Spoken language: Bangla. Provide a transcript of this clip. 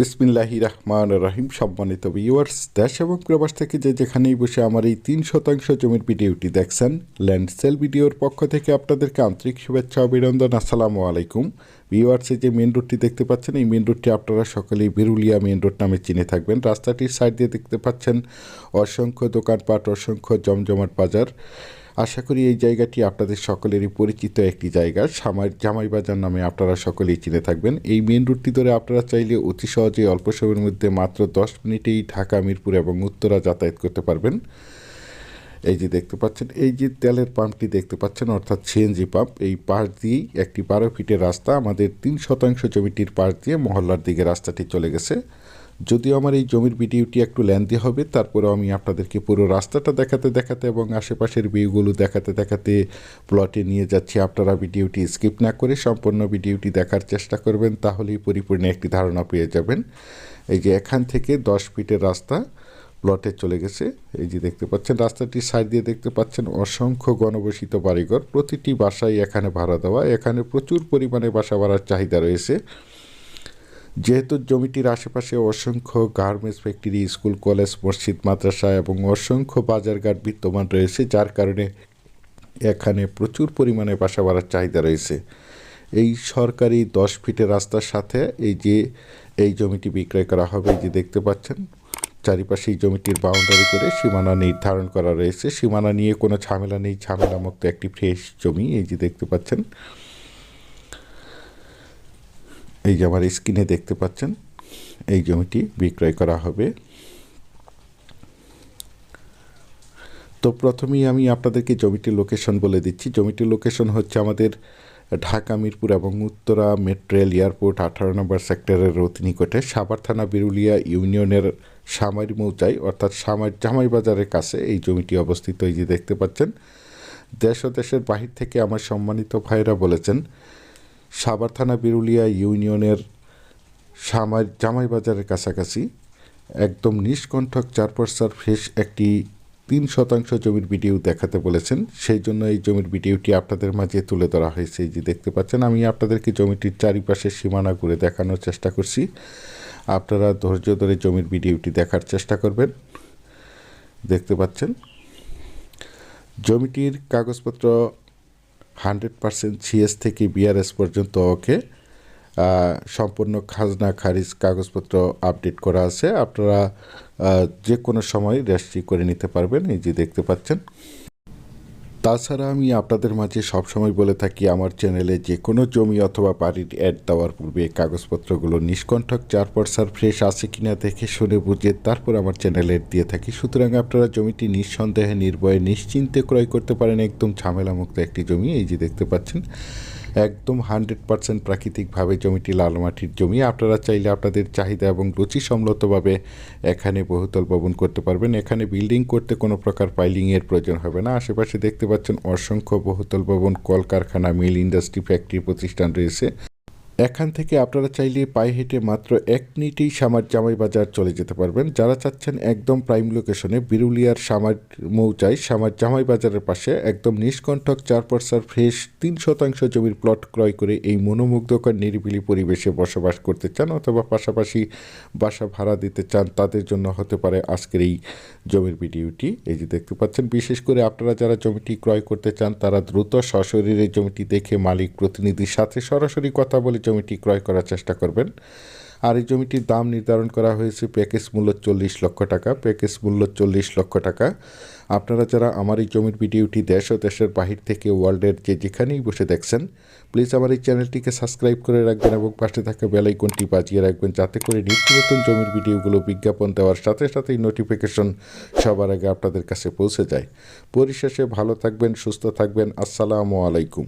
বিসমিল্লাহি রহমান রহিম, সম্মানিত ভিউয়ার্স দেশ এবং প্রবাস থেকে যে যেখানেই বসে আমার এই তিন শতাংশ জমির ভিডিওটি দেখছেন ল্যান্ড সেল ভিডিওর পক্ষ থেকে আপনাদেরকে আন্তরিক শুভেচ্ছা, অভিনন্দন, আসসালামু আলাইকুম। ভিউয়ার্সে যে মেন রোডটি দেখতে পাচ্ছেন, এই মেন রোডটি আপনারা সকলেই বিরুলিয়া মেন রোড নামে চিনে থাকবেন। রাস্তাটির সাইড দিয়ে দেখতে পাচ্ছেন অসংখ্য দোকানপাট, অসংখ্য জমজমাট বাজার। আশা করি এই জায়গাটি আপনাদের সকলেরই পরিচিত একটি জায়গা। সামার জামাই বাজার নামে আপনারা সকলেই চিনে থাকবেন। এই মেন রুটটি ধরে আপনারা চাইলে অতি সহজে অল্প সময়ের মধ্যে মাত্র দশ মিনিটেই ঢাকা, মিরপুর এবং উত্তরা যাতায়াত করতে পারবেন। এই যে দেখতে পাচ্ছেন, এই যে তেলের পাম্পটি দেখতে পাচ্ছেন, অর্থাৎ সিএনজি পাম্প, এই পাশ দিয়েই একটি বারো ফিটের রাস্তা। আমাদের তিন শতাংশ জমিটির পাশ দিয়ে মহল্লার দিকে রাস্তাটি চলে গেছে। যদিও আমার এই জমির ভিডিওটি একটু ল্যান্দি হবে, তারপরেও আমি আপনাদেরকে পুরো রাস্তাটা দেখাতে দেখাতে এবং আশেপাশের ভিউগুলো দেখাতে দেখাতে প্লটে নিয়ে যাচ্ছি। আপনারা ভিডিওটি স্কিপ না করে সম্পূর্ণ ভিডিওটি দেখার চেষ্টা করবেন, তাহলেই পরিপূর্ণ একটি ধারণা পেয়ে যাবেন। এই যে এখান থেকে দশ ফিটের রাস্তা প্লটে চলে গেছে। এই যে দেখতে পাচ্ছেন, রাস্তাটির সাইড দিয়ে দেখতে পাচ্ছেন অসংখ্য গণবসিত বাড়িঘর। প্রতিটি বাসায় এখানে ভাড়া দেওয়া, এখানে প্রচুর পরিমাণে বাসা ভাড়ার চাহিদা রয়েছে। যেহেতু জমিটির আশেপাশে অসংখ্য গার্মেন্টস ফ্যাক্টরি, স্কুল, কলেজ, মসজিদ, মাদ্রাসা এবং অসংখ্য বাজারঘাট বিদ্যমান রয়েছে, যার কারণে এখানে প্রচুর পরিমাণে বাসা বাড়ার চাহিদা রয়েছে। এই সরকারি দশ ফিটের রাস্তার সাথে এই যে এই জমিটি বিক্রয় করা হবে যে দেখতে পাচ্ছেন, চারিপাশে এই জমিটির বাউন্ডারি করে সীমানা নির্ধারণ করা রয়েছে। সীমানা নিয়ে কোনো ঝামেলা নেই, ঝামেলামুক্ত একটি ফ্রেশ জমি, এই যে দেখতে পাচ্ছেন। এই যে আমার স্ক্রিনে দেখতে পাচ্ছেন, এই জমিটি বিক্রয় করা হবে। তো প্রথমেই আমি আপনাদেরকে জমিটির লোকেশন বলে দিচ্ছি। জমিটির লোকেশন হচ্ছে আমাদের ঢাকা, মিরপুর এবং উত্তরা মেট্রেল এয়ারপোর্ট আঠারো নম্বর সেক্টরের নিকটে। সাভার থানা, বিরুলিয়া ইউনিয়নের সামারি মৌচাই, অর্থাৎ সামার জামাই বাজারের কাছে এই জমিটি অবস্থিত। এই যে দেখতে পাচ্ছেন, দেশ ও দেশের বাহির থেকে আমার সম্মানিত ভাইরা বলেছেন সাভার থানা বিরুলিয়া ইউনিয়নের সামার জামাই বাজারের কাছাকাছি একদম নিষ্কণ্ঠক চার পর্সার ফ্রেশ একটি তিন শতাংশ জমির ভিডিও দেখাতে বলেছেন। সেই জন্য এই জমির ভিডিওটি আপনাদের মাঝে তুলে ধরা হয়েছে। যে দেখতে পাচ্ছেন, আমি আপনাদেরকে জমিটির চারিপাশে সীমানা করে দেখানোর চেষ্টা করছি। আপনারা ধৈর্য ধরে জমির ভিডিওটি দেখার চেষ্টা করবেন। দেখতে পাচ্ছেন, জমিটির কাগজপত্র হান্ড্রেড পার্সেন্ট সিএস থেকে বিআরএস পর্যন্ত ওকে সম্পূর্ণ খাজনা, খারিজ কাগজপত্র আপডেট করা আছে। আপনারা যে কোনো সময় রেজিস্ট্রি করে নিতে পারবেন, এই যে দেখতে পাচ্ছেন। তাছাড়া আমি আপনাদের মাঝে সবসময় বলে থাকি, আমার চ্যানেলে যে কোনো জমি অথবা বাড়ির অ্যাড দেওয়ার পূর্বে কাগজপত্রগুলো নিষ্কণ্ঠক চার পর্সার ফ্রেশ আছে কিনা দেখে শুনে বুঝে তারপর আমার চ্যানেলে দিয়ে থাকি। সুতরাং আপনারা জমিটি নিঃসন্দেহে নির্ভয়ে নিশ্চিন্তে ক্রয় করতে পারেন। একদম ঝামেলামুক্ত একটি জমি, এই যে দেখতে পাচ্ছেন। একদম হান্ড্রেড পার্সেন্ট প্রাকৃতিকভাবে জমিটি লাল মাটির জমি। আপনারা চাইলে আপনাদের চাহিদা এবং রুচি সম্মতভাবে এখানে বহুতল ভবন করতে পারবেন। এখানে বিল্ডিং করতে কোনো প্রকার পাইলিংয়ের প্রয়োজন হবে না। আশেপাশে দেখতে পাচ্ছেন অসংখ্য বহুতল ভবন কলকারখানা, মিল ইন্ডাস্ট্রি, ফ্যাক্টরি প্রতিষ্ঠান রয়েছে। এখান থেকে আপনারা চাইলে পায়ে হেঁটে মাত্র এক মিনিটেই সামার জামাই বাজার চলে যেতে পারবেন। যারা চাচ্ছেন একদম প্রাইম লোকেশনে বিরুলিয়ার সামার মৌচাই, সামার জামাই বাজারের পাশে, একদম নিষ্কণ্ঠক চার পর্সার ফ্রেশ তিন শতাংশ জমির প্লট ক্রয় করে এই মনোমুগ্ধকর নিরিবিলি পরিবেশে বসবাস করতে চান অথবা পাশাপাশি বাসা ভাড়া দিতে চান, তাদের জন্য হতে পারে আজকের এই জমির ভিডিওটি। এই যে দেখতে পাচ্ছেন, বিশেষ করে আপনারা যারা জমিটি ক্রয় করতে চান, তারা দ্রুত সশরীরে জমিটি দেখে মালিক প্রতিনিধির সাথে সরাসরি কথা বলে জমিটি ক্রয় করার চেষ্টা করবেন। আর এই জমিটির দাম নির্ধারণ করা হয়েছে প্যাকেজ মূল্য চল্লিশ লক্ষ টাকা। প্যাকেজ মূল্য চল্লিশ লক্ষ টাকা। আপনারা যারা আমার এই জমির ভিডিওটি দেশ ও দেশের বাহির থেকে ওয়ার্ল্ডের যে যেখানেই বসে দেখছেন প্লিজ আমার এই চ্যানেলটিকে সাবস্ক্রাইব করে রাখবেন এবং পাশে থাকা বেলাইকনটি বাজিয়ে রাখবেন যাতে করে নিত্য নতুন জমির ভিডিওগুলো বিজ্ঞাপন দেওয়ার সাথে সাথেই নোটিফিকেশন সবার আগে আপনাদের কাছে পৌঁছে যায়। পরিশেষে ভালো থাকবেন, সুস্থ থাকবেন। আসসালামু আলাইকুম।